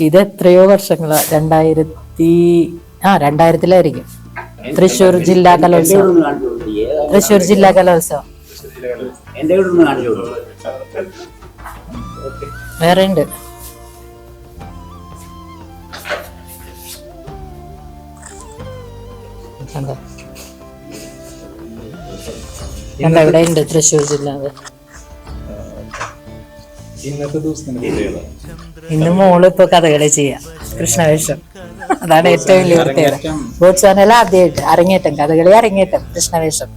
ഇത് എത്രയോ വർഷങ്ങളാ. രണ്ടായിരത്തി ആ രണ്ടായിരത്തിലായിരിക്കും. തൃശ്ശൂർ ജില്ലാ കലോത്സവം. തൃശ്ശൂർ ജില്ലാ കലോത്സവം. വേറെ ഉണ്ട്. എന്താ ഇവിടെ ഉണ്ട് തൃശ്ശൂർ ജില്ല. ഇന്നത്തെ ദിവസത്തിന്റെ പ്രത്യേകത ഇന്ന് മോൾ ഇപ്പൊ കഥകളി ചെയ്യാം. കൃഷ്ണവേഷം. അതാണ് ഏറ്റവും വലിയ പ്രത്യേകത. ചാനൽ ആദ്യമായിട്ട് അരങ്ങേറ്റം കഥകളി അരങ്ങേറ്റം കൃഷ്ണവേഷം.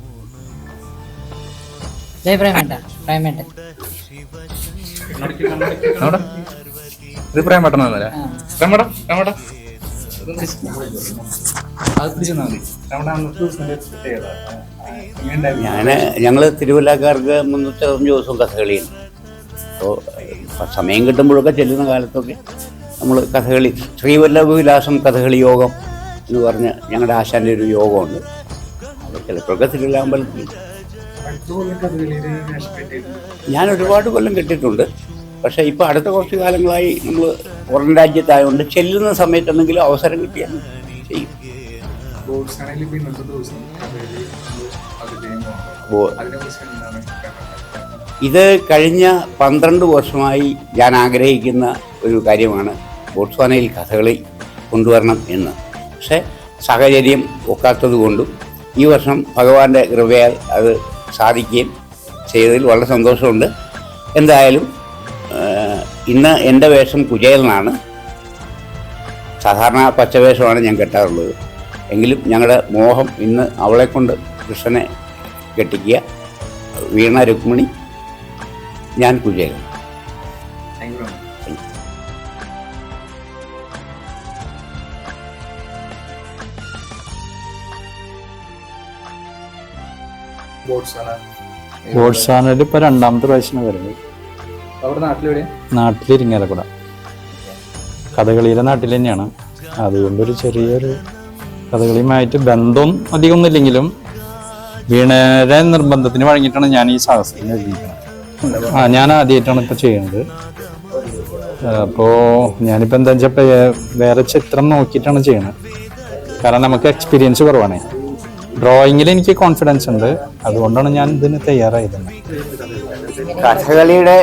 ദേ പ്രേമേട്ട പ്രേമേട്ട ഇത്? ഞാൻ ഞങ്ങൾ തിരുവല്ലക്കാർക്ക് മുന്നൂറ്റി അറുപത്തഞ്ച് ദിവസവും കഥകളിയാണ് അപ്പോൾ സമയം കിട്ടുമ്പോഴൊക്കെ ചെല്ലുന്ന കാലത്തൊക്കെ നമ്മൾ കഥകളി ശ്രീവല്ലഭ വിലാസം കഥകളി യോഗം എന്ന് പറഞ്ഞ് ഞങ്ങളുടെ ആശാന്റെ ഒരു യോഗമുണ്ട് അത് ചിലപ്പോഴൊക്കെ കെട്ടിയിരുന്നു. ഞാൻ ഒരുപാട് കൊല്ലം കെട്ടിയിട്ടുണ്ട് പക്ഷേ ഇപ്പോൾ അടുത്ത കുറച്ച് കാലങ്ങളായി നമ്മൾ പുറം രാജ്യത്തായതുകൊണ്ട് ചെല്ലുന്ന സമയത്തെന്തെങ്കിലും അവസരം കിട്ടിയാൽ ചെയ്യും ബോട്ട്സ് ആണെങ്കിൽ ഇപ്പൊ ഇന്നത്തെ ദിവസം കഥകളി അതിഥേയം അപ്പോൾ അതിനെക്കുറിച്ച് എന്താണ് പറയാനുള്ളത്? ഇത് കഴിഞ്ഞ പന്ത്രണ്ട് വർഷമായി ഞാൻ ആഗ്രഹിക്കുന്ന ഒരു കാര്യമാണ് ബോട്സ്വാനയിൽ കഥകളി കൊണ്ടുവരണം എന്ന്. പക്ഷേ സാഹചര്യം ഒക്കാത്തത് കൊണ്ടും ഈ വർഷം ഭഗവാന്റെ കൃപയാൽ അത് സാധിക്കുകയും ചെയ്തതിൽ വളരെ സന്തോഷമുണ്ട്. എന്തായാലും ഇന്ന് എന്റെ വേഷം കുചേലനാണ്. സാധാരണ പച്ചവേഷമാണ് ഞാൻ കെട്ടാറുള്ളത്. എങ്കിലും ഞങ്ങളുടെ മോഹം ഇന്ന് അവളെ കൊണ്ട് കൃഷ്ണനെ കെട്ടിക്കുക. വീണ രുക്മിണി ഞാൻ ബോട്ട്സാനയിൽ ഇപ്പൊ രണ്ടാമത്തെ പ്രാവശ്യം വരുന്നത്. നാട്ടിൽ നാട്ടിലിരിങ്ങാലക്കുട കഥകളിയുടെ നാട്ടിൽ തന്നെയാണ്. അതുകൊണ്ടൊരു ചെറിയൊരു കഥകളിയുമായിട്ട് ബന്ധം അധികമൊന്നുമില്ലെങ്കിലും വീണരെ വീണയുടെ നിർബന്ധത്തിന് വഴങ്ങിയിട്ടാണ് ഞാൻ ഈ സാഹസത്തിന് എഴുതിയിരിക്കുന്നത്. ആ ഞാൻ ആദ്യമായിട്ടാണ് ഇപ്പൊ ചെയ്യുന്നത്. അപ്പോ ഞാനിപ്പോ എന്താ വെച്ചാൽ വേറെ ചിത്രം നോക്കിയിട്ടാണ് ചെയ്യുന്നത്. കാരണം നമുക്ക് എക്സ്പീരിയൻസ് കുറവാണേ. ഡ്രോയിങ്ങിൽ എനിക്ക് കോൺഫിഡൻസ് ഉണ്ട്. അതുകൊണ്ടാണ് ഞാൻ ഇതിന് തയ്യാറായത്. കഥകളിയുടെ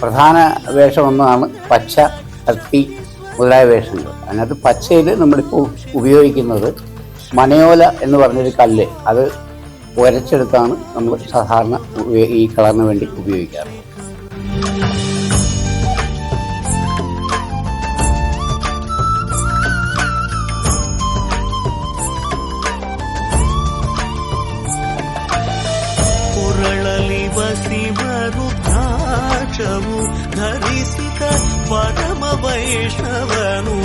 പ്രധാന വേഷം ഒന്നാണ് പച്ച കത്തി മുതലായ വേഷങ്ങൾ. അതിനകത്ത് പച്ചയിൽ നമ്മളിപ്പോൾ ഉപയോഗിക്കുന്നത് മനയോല എന്ന് പറഞ്ഞൊരു കല്ല്. അത് ഉരച്ചെടുത്താണ് നമ്മൾ സാധാരണ ഉപയോ- ഈ കളറിന് വേണ്ടി ഉപയോഗിക്കാറ് ಪುರಳಲಿವ ಶಿವರು ದ್ರಾಕ್ಷವು ಧರಿಸಿದ ಪರಮ ವೈಷ್ಣವನು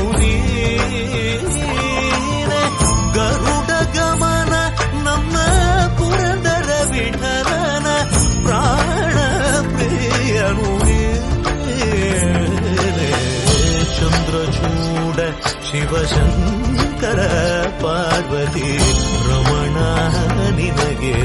ಚಂದ್ರಚೂಡ ಶಿವಶಂಕರ ಪಾರ್ವತಿ ರಮಣ ನಿನಗೆ